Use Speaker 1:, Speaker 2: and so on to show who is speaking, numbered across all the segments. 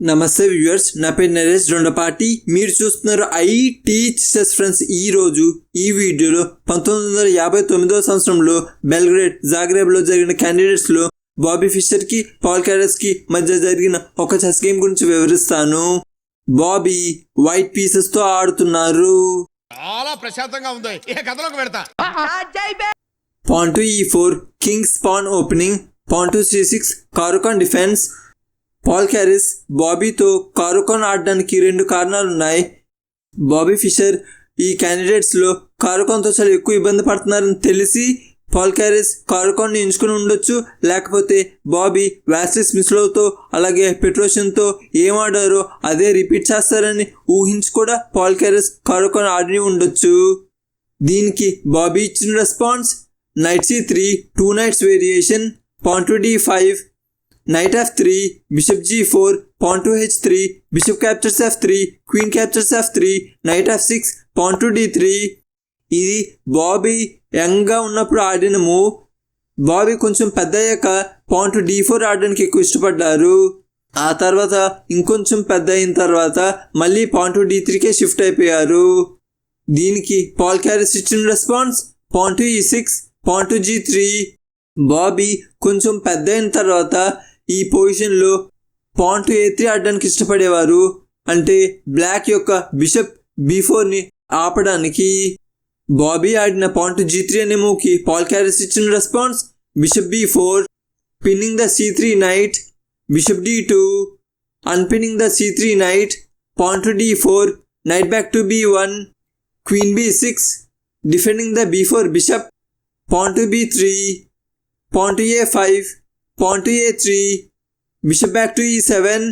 Speaker 1: నమస్తే వ్యూవర్స్ నా పేరు నరేష్ దొండపాటి మీరు చూస్తున్నారు ఐ టీచర్స్ ఫ్రెండ్స్. ఈ రోజు ఈ వీడియోలో పంతొమ్మిది వందల యాభై తొమ్మిదవ సంవత్సరంలో బెల్గ్రేడ్ జాగ్రేబ్లో జరిగిన క్యాండిడేట్స్లో బాబీ ఫిషర్కి పాల్ క్యారెస్కి మధ్య జరిగిన ఒక చెస్ గేమ్ గురించి వివరిస్తాను. బాబీ వైట్ పీసెస్తో ఆడుతున్నారు.
Speaker 2: చాలా ప్రశాంతంగా ఉంది. ఇక కథలోకి పెడతా
Speaker 1: pawn to e four king's pawn opening. Pawn to c six Caro Kann defence. Paul Keres బాబీతో Caro Kann ఆడడానికి రెండు కారణాలు ఉన్నాయి బాబీ ఫిషర్ ఈ క్యాండిడేట్స్లో కారుకాన్తో చాలా ఎక్కువ ఇబ్బంది పడుతున్నారని తెలిసి పాల్ క్యారిస్ కారుకాన్ని ఎంచుకుని ఉండొచ్చు. లేకపోతే బాబీ వ్యాసిస్ మిస్లోతో అలాగే పెట్రోషన్తో ఏం ఆడారో అదే రిపీట్ చేస్తారని ఊహించి కూడా పాల్ క్యారిస్ కారుకాన్ ఆడి ఉండొచ్చు. దీనికి బాబీ ఇచ్చిన response knight c three two knights variation pawn d five knight f three bishop g four pawn to h three bishop captures f three queen captures f three knight f six pawn to d three ఇది Bobby యంగ్గా ఉన్నప్పుడు ఆడిన move Bobby కొంచెం పెద్ద అయ్యాక pan to d four ఆడడానికి ఎక్కువ ఇష్టపడ్డారు. ఆ తర్వాత ఇంకొంచెం పెద్ద అయిన తర్వాత మళ్ళీ పాన్ టు డి త్రీకే షిఫ్ట్ అయిపోయారు. దీనికి పాల్ క్యారెస్ ఇచ్చిన response pawn to e six pawn to g three Bobby కొంచెం పెద్ద అయిన తర్వాత ఈ పొజిషన్లో పాన్ టు ఏ త్రీ ఆడడానికి ఇష్టపడేవారు. అంటే బ్లాక్ యొక్క బిషప్ బీ ఫోర్ని ఆపడానికి బాబీ ఆడిన పాన్ టు జీ త్రీ అనే మూవ్కి పాల్ క్యారెస్ ఇచ్చిన response bishop b four pinning the c three knight bishop d two. Unpinning the c three knight pawn to d four. Knight back to b one. Queen b b6 defending the b4 bishop pawn to b3 pawn to a5 pawn to a3 three. back back e7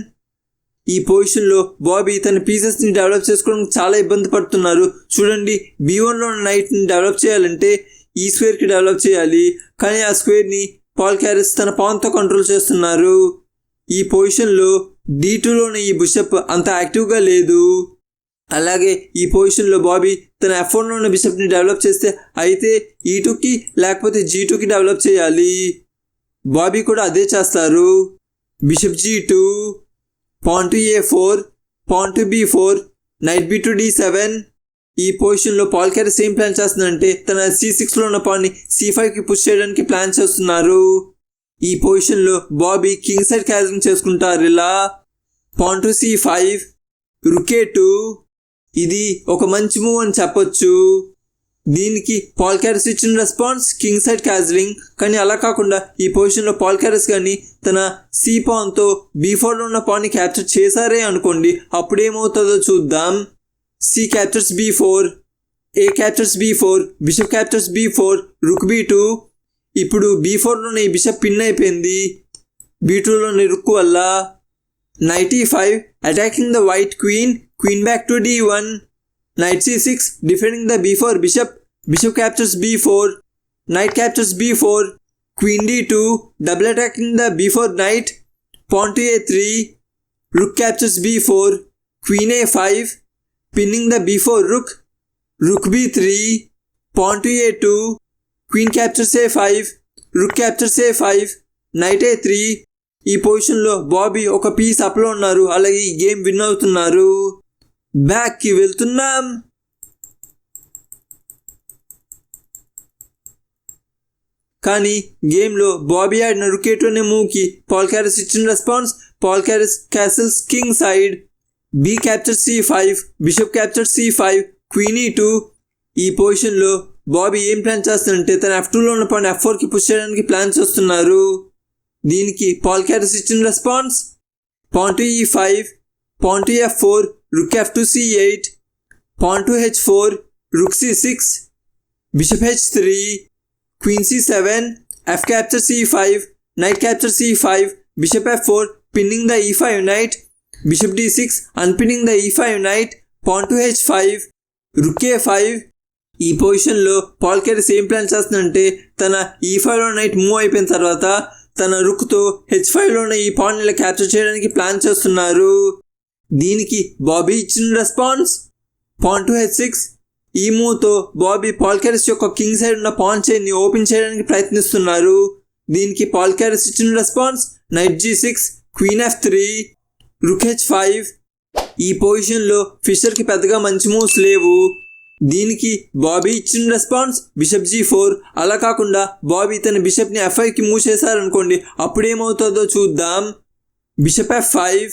Speaker 1: ఈ పొజిషన్లో Bobby తన పీసెస్ని develop చేసుకోవడానికి చాలా ఇబ్బంది పడుతున్నారు. చూడండి be వన్లో ఉన్న నైట్ని డెవలప్ చేయాలంటే ఈ స్క్వేర్కి డెవలప్ చేయాలి. కానీ ఆ స్క్వేర్ని పాల్ క్యారెస్ తన పాన్తో కంట్రోల్ చేస్తున్నారు. ఈ పొజిషన్లో డీ టూలోని ఈ బిషప్ అంత యాక్టివ్గా లేదు. అలాగే ఈ పొజిషన్లో బాబీ తన ఎఫ్ వన్లో ఉన్న బిషప్ని డెవలప్ చేస్తే అయితే ఈ టూకి లేకపోతే జీ టూకి డెవలప్ చేయాలి. బాబీ కూడా అదే చేస్తారు. Bishop g two pawn to a four pawn to b four knight b to d seven. ఈ పొజిషన్లో పాల్ క్యారెస్ ఏం ప్లాన్ చేస్తుందంటే తన సి సిక్స్లో ఉన్న పాన్ని సి ఫైవ్కి పుష్ చేయడానికి ప్లాన్ చేస్తున్నారు. ఈ పొజిషన్లో బాబీ కింగ్ సైడ్ క్యారింగ్ చేసుకుంటారు ఇలా. Pawn to c five rook e two. ఇది ఒక మంచి మూవ్ అని చెప్పొచ్చు. దీనికి పాల్ క్యారెస్ ఇచ్చిన రెస్పాన్స్ కింగ్ సైడ్ క్యాజలింగ్ కానీ అలా కాకుండా ఈ పొజిషన్లో పాల్ క్యారెస్ కానీ తన సి పాన్తో బీ ఫోర్లో ఉన్న పాన్ని క్యాప్చర్ చేశారే అనుకోండి అప్పుడు ఏమవుతుందో చూద్దాం. C captures b four a captures b four bishop captures b four rook b two ఇప్పుడు బీ ఫోర్లోనే ఈ బిషప్ పిన్ అయిపోయింది. బీ టూలోని రుక్ వల్ల knight e five attacking the white queen queen back to d one knight c6 defending the b4 bishop bishop captures b4 knight captures b4 queen d2 double attacking the b4 knight pawn to a3 rook captures b4 queen a5 pinning the b4 rook rook b3 pawn to a2 queen captures a5 rook captures a5 knight a3 ఈ పొజిషన్లో బాబీ ఒక piece అప్లో ఉన్నారు అలాగే ఈ game win అవుతున్నారు బ్యాక్కి వెళ్తున్నాం కానీ గేమ్లో బాబీ ఆడిన రుకేటోనే మూవ్కి పాల్ క్యారెస్ ఇచ్చిన response Paul Keres castles king side b capture c five bishop capture c five queen e two ఈ పొజిషన్లో బాబీ ఏం ప్లాన్ చేస్తానంటే తన ఎఫ్ టూలో ఉన్న పాయింట్ ఎఫ్ ఫోర్కి పుష్ చేయడానికి ప్లాన్ చేస్తున్నారు. దీనికి పాల్ క్యారెస్ ఇచ్చిన response point e five point f four rook f2 c8 pawn to h4 rook c6 bishop h3 queen c7 f capture c5 knight capture c5 bishop f4 pinning the e5 knight bishop d6 unpinning the e5 knight pawn to h5 rook a5 ఈ పొజిషన్లో Paul care same plan చేస్తుందంటే తన ఈ ఫైవ్లో night move అయిపోయిన తర్వాత తన రుక్తో H ఫైవ్లోనే ఈ పాన్ ఇలా క్యాప్చర్ చేయడానికి ప్లాన్ చేస్తున్నారు దీనికి బాబీ ఇచ్చిన response? Pawn to h six? ఈ మూవ్తో బాబీ పాల్కెరస్ యొక్క కింగ్ సైడ్ ఉన్న పాన్ చైన్ని ఓపెన్ చేయడానికి ప్రయత్నిస్తున్నారు. దీనికి పాల్కెరస్ ఇచ్చిన response knight g six queen f three rook h five. ఈ పొజిషన్లో ఫిషర్కి పెద్దగా మంచి మూవ్స్ లేవు. దీనికి బాబీ ఇచ్చిన రెస్పాన్స్ బిషప్ జీ ఫోర్. అలా కాకుండా బాబీ తన బిషప్ని ఎఫ్ఐకి మూవ్ చేశారనుకోండి అప్పుడేమవుతుందో చూద్దాం. Bishop f five.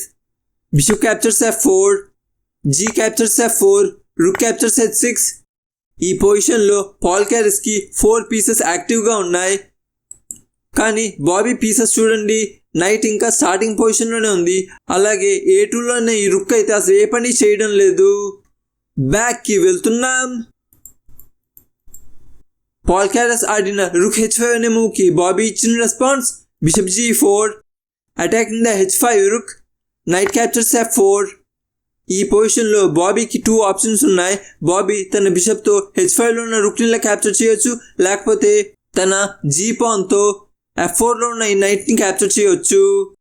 Speaker 1: Bishop captures f four g captures f four rook captures h six ఈ పొజిషన్లో పాల్ క్యారెస్కి ఫోర్ పీసెస్ యాక్టివ్గా ఉన్నాయి. కానీ బాబీ పీసెస్ చూడండి నైట్ ఇంకా స్టార్టింగ్ పొజిషన్లోనే ఉంది. అలాగే ఏ టూలోనే ఈ రుక్ అయితే అసలు ఏ పని చేయడం లేదు. బ్యాక్కి వెళ్తున్నాం. పాల్ క్యారస్ ఆడిన రుక్ హెచ్ ఫైవ్ అనే మూవ్కి బాబీ ఇచ్చిన response bishop g four attacking the h five rook knight captures f four ఈ పొజిషన్లో బాబీకి టూ ఆప్షన్స్ ఉన్నాయి. బాబీ తన బిషప్తో హెచ్ ఫైవ్లో ఉన్న రుక్నిలా క్యాప్చర్ చేయొచ్చు. లేకపోతే తన జీ పాన్తో ఎఫ్ ఫోర్లో ఉన్న ఈ నైట్ని క్యాప్చర్ చేయొచ్చు.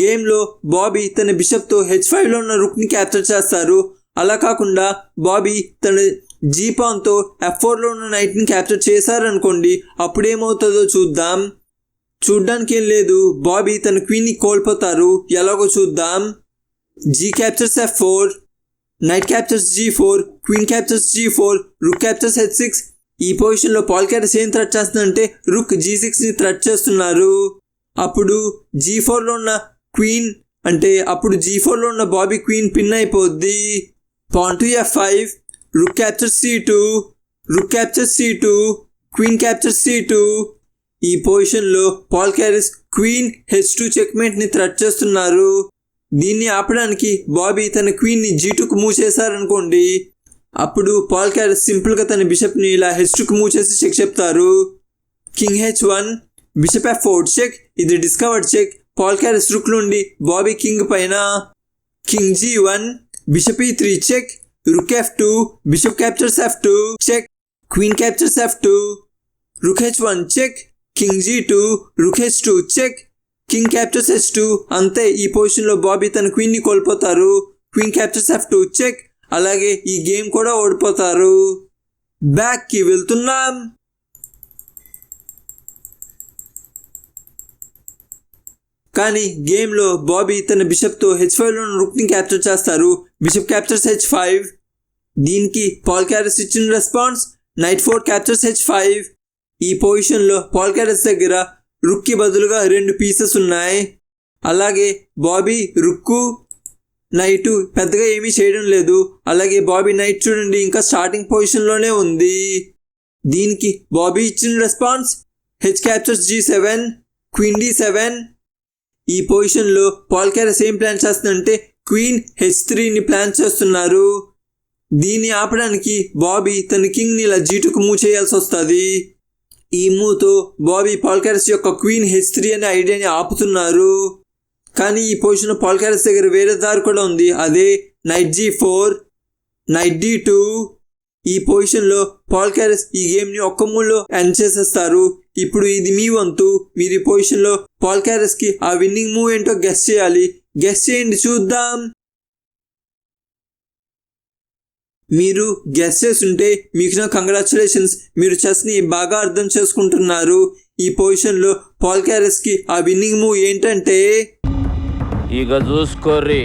Speaker 1: గేమ్లో బాబీ తన బిషప్తో హెచ్ ఫైవ్లో ఉన్న రుక్ని క్యాప్చర్ చేస్తారు. అలా కాకుండా బాబీ తన జీపాన్తో ఎఫ్ ఫోర్లో ఉన్న నైట్ని క్యాప్చర్ చేశారనుకోండి అప్పుడేమవుతుందో చూద్దాం. చూడ్డానికి ఏం లేదు. బాబీ తన క్వీన్ని కోల్పోతారు. ఎలాగో చూద్దాం. G captures f four knight captures g four queen captures g four rook captures h six ఈ పొజిషన్లో పాల్ క్యారెస్ ఏం థ్రెట్ చేస్తుందంటే రుక్ జీ సిక్స్ని థ్రెట్ చేస్తున్నారు. అప్పుడు జీ ఫోర్లో ఉన్న క్వీన్ అంటే అప్పుడు జీ ఫోర్లో ఉన్న బాబీ క్వీన్ పిన్ అయిపోద్ది. Pawn to f five rook capture c two rook capture c two queen capture c two ఈ పొజిషన్లో Paul Keres queen h two చెక్మేట్ని threat చేస్తున్నారు. దీన్ని ఆపడానికి బాబీ తన క్వీన్ని జీ టూకు మూవ్ చేశారనుకోండి అప్పుడు పాల్ క్యారెస్ సింపుల్గా తన బిషప్ని ఇలా హెచ్ టూకు మూవ్ చేసి చెక్ చెప్తారు. King h one bishop f four check ఇది discovered check Paul Keres rook నుండి బాబీ కింగ్ పైన. King g one bishop e three check rook f two bishop captures f two check queen captures f two. Rook h one check king g two rook h two check king captures h two అంతే ఈ పొజిషన్లో Bobby తన క్వీన్ని కోల్పోతారు. Queen captures F two check అలాగే ఈ game కూడా ఓడిపోతారు. బ్యాక్కి వెళ్తున్నాం. కానీ గేమ్లో బాబీ తన బిషప్తో హెచ్ ఫైవ్లో రుక్ని క్యాప్చర్ చేస్తారు. బిషప్ క్యాప్చర్స్ హెచ్ ఫైవ్ దీనికి పాల్ క్యారెస్ ఇచ్చిన response knight four captures h five ఈ పొజిషన్లో పాల్ దగ్గర రుక్కి బదులుగా రెండు పీసెస్ ఉన్నాయి. అలాగే బాబీ రుక్కు నైట్ పెద్దగా ఏమీ చేయడం లేదు. అలాగే బాబీ నైట్ చూడండి ఇంకా స్టార్టింగ్ పొజిషన్లోనే ఉంది. దీనికి బాబీ ఇచ్చిన response H captures G seven queen D seven. ఈ పొజిషన్లో పాల్ ఏం ప్లాన్ చేస్తుందంటే క్వీన్ హెచ్ త్రీని ప్లాన్ చేస్తున్నారు. దీన్ని ఆపడానికి బాబీ తన కింగ్ని ఇలా జీటుకు మూవ్ చేయాల్సి వస్తుంది. ఈ మూతో బాబీ పాల్ యొక్క క్వీన్ హెచ్ త్రీ అనే ఐడియాని ఆపుతున్నారు. కానీ ఈ పొజిషన్ పాల్ దగ్గర వేరే దారి కూడా ఉంది. అదే knight G four knight D two. ఈ పొజిషన్లో పాల్ క్యారెస్ ఈ గేమ్ని ఒక్క మూల్లో ఎండ్ చేసేస్తారు. ఇప్పుడు ఇది మీ వంతు. మీరు ఈ పొజిషన్లో పాల్ క్యారెస్కి ఆ విన్నింగ్ మూవ్ ఏంటో గెస్ చేయాలి. గెస్ చేయండి చూద్దాం. మీరు గెస్ చేస్తుంటే మీకు నా కంగ్రాచులేషన్స్ మీరు చెస్ని బాగా అర్థం చేసుకుంటున్నారు. ఈ పొజిషన్లో పాల్ క్యారెస్కి ఆ విన్నింగ్ మూవ్ ఏంటంటే?
Speaker 3: ఇక చూసుకోర్రి.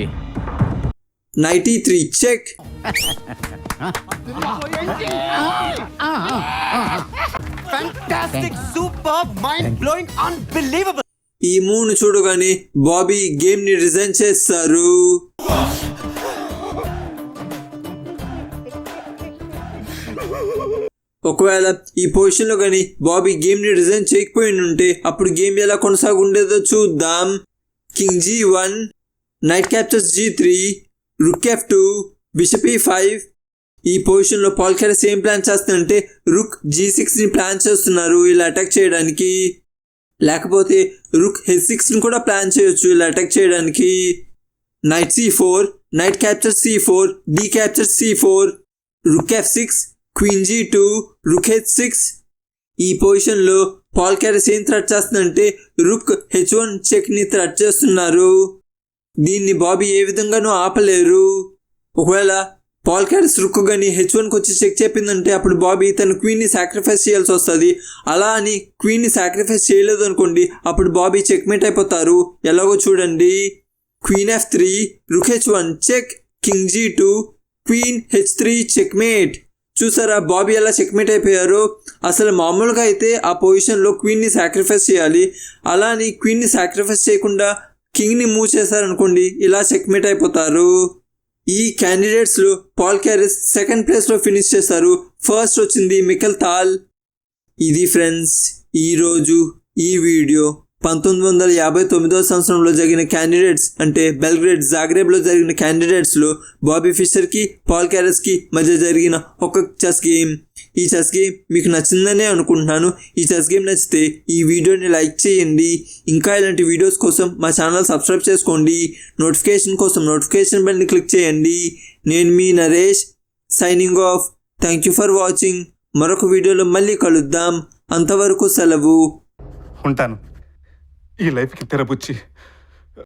Speaker 1: Ninety three check. ఈ మూవ్ను చూడగానే బాబీ గేమ్ని రిజైన్ చేస్తారు. ఒకవేళ ఈ పొజిషన్లో కానీ బాబీ గేమ్ని రిజైన్ చేయకపోయి ఉంటే అప్పుడు గేమ్ ఎలా కొనసాగుండేదో చూద్దాం. King G one knight captures G three rook F two bishop E five ఈ పొజిషన్లో పాల్కెరస్ ఏం ప్లాన్ చేస్తుందంటే రుక్ జీ సిక్స్ని ప్లాన్ చేస్తున్నారు ఇలా అటాక్ చేయడానికి. లేకపోతే రుక్ హెచ్ సిక్స్ని కూడా ప్లాన్ చేయొచ్చు ఇలా అటాక్ చేయడానికి. Knight C four knight capture C four D capture C four rook F six queen G two rook six. ఈ పొజిషన్లో పాల్ క్యారెస్ ఏం థ్రెట్ చేస్తుందంటే రుక్ హెచ్ వన్ చెక్ని థ్రెట్ చేస్తున్నారు. దీన్ని బాబీ ఏ విధంగానూ ఆపలేరు. ఒకవేళ పాల్ క్యారెస్ రుక్ కానీ హెచ్ వన్కి వచ్చి చెక్ చెప్పిందంటే అప్పుడు బాబీ తన క్వీన్ని సాక్రిఫైస్ చేయాల్సి వస్తుంది. అలా అని క్వీన్ని సాక్రిఫైస్ చేయలేదు అనుకోండి అప్పుడు బాబీ చెక్మేట్ అయిపోతారు. ఎలాగో చూడండి. Queen F three rook H one check king G two queen H three checkmate. చూసారా బాబీ ఎలా చెక్మేట్ అయిపోయారు. అసలు మామూలుగా అయితే ఆ పొజిషన్లో క్వీన్ని సాక్రిఫైస్ చేయాలి. అలా అని క్వీన్ని సాక్రిఫైస్ చేయకుండా కింగ్ని మూవ్ చేశారనుకోండి ఇలా చెక్మేట్ అయిపోతారు. ఈ క్యాండిడేట్స్లో పాల్ క్యారెస్ సెకండ్ ప్లేస్లో ఫినిష్ చేశారు. ఫస్ట్ వచ్చింది మికల్ తాల్. ఇది ఫ్రెండ్స్ ఈరోజు ఈ వీడియో పంతొమ్మిది వందల యాభై తొమ్మిదవ సంవత్సరంలో జరిగిన క్యాండిడేట్స్ అంటే బెల్గ్రేడ్ జాగ్రేబ్లో జరిగిన క్యాండిడేట్స్లో బాబీ ఫిషర్కి పాల్ క్యారెస్కి మధ్య జరిగిన ఒక చెస్ గేమ్ ఈ చెస్ గేమ్ మీకు నచ్చిందనే అనుకుంటున్నాను. ఈ చెస్ గేమ్ నచ్చితే ఈ వీడియోని లైక్ చేయండి. ఇంకా ఇలాంటి వీడియోస్ కోసం మా ఛానల్ సబ్స్క్రైబ్ చేసుకోండి. నోటిఫికేషన్ కోసం నోటిఫికేషన్ బెల్ని క్లిక్ చేయండి. నేను మీ Naresh signing off thank you for watching మరొక వీడియోలో మళ్ళీ కలుద్దాం. అంతవరకు సెలవు.
Speaker 4: ఉంటాను. ఈ లైఫ్కి తెరపుచ్చి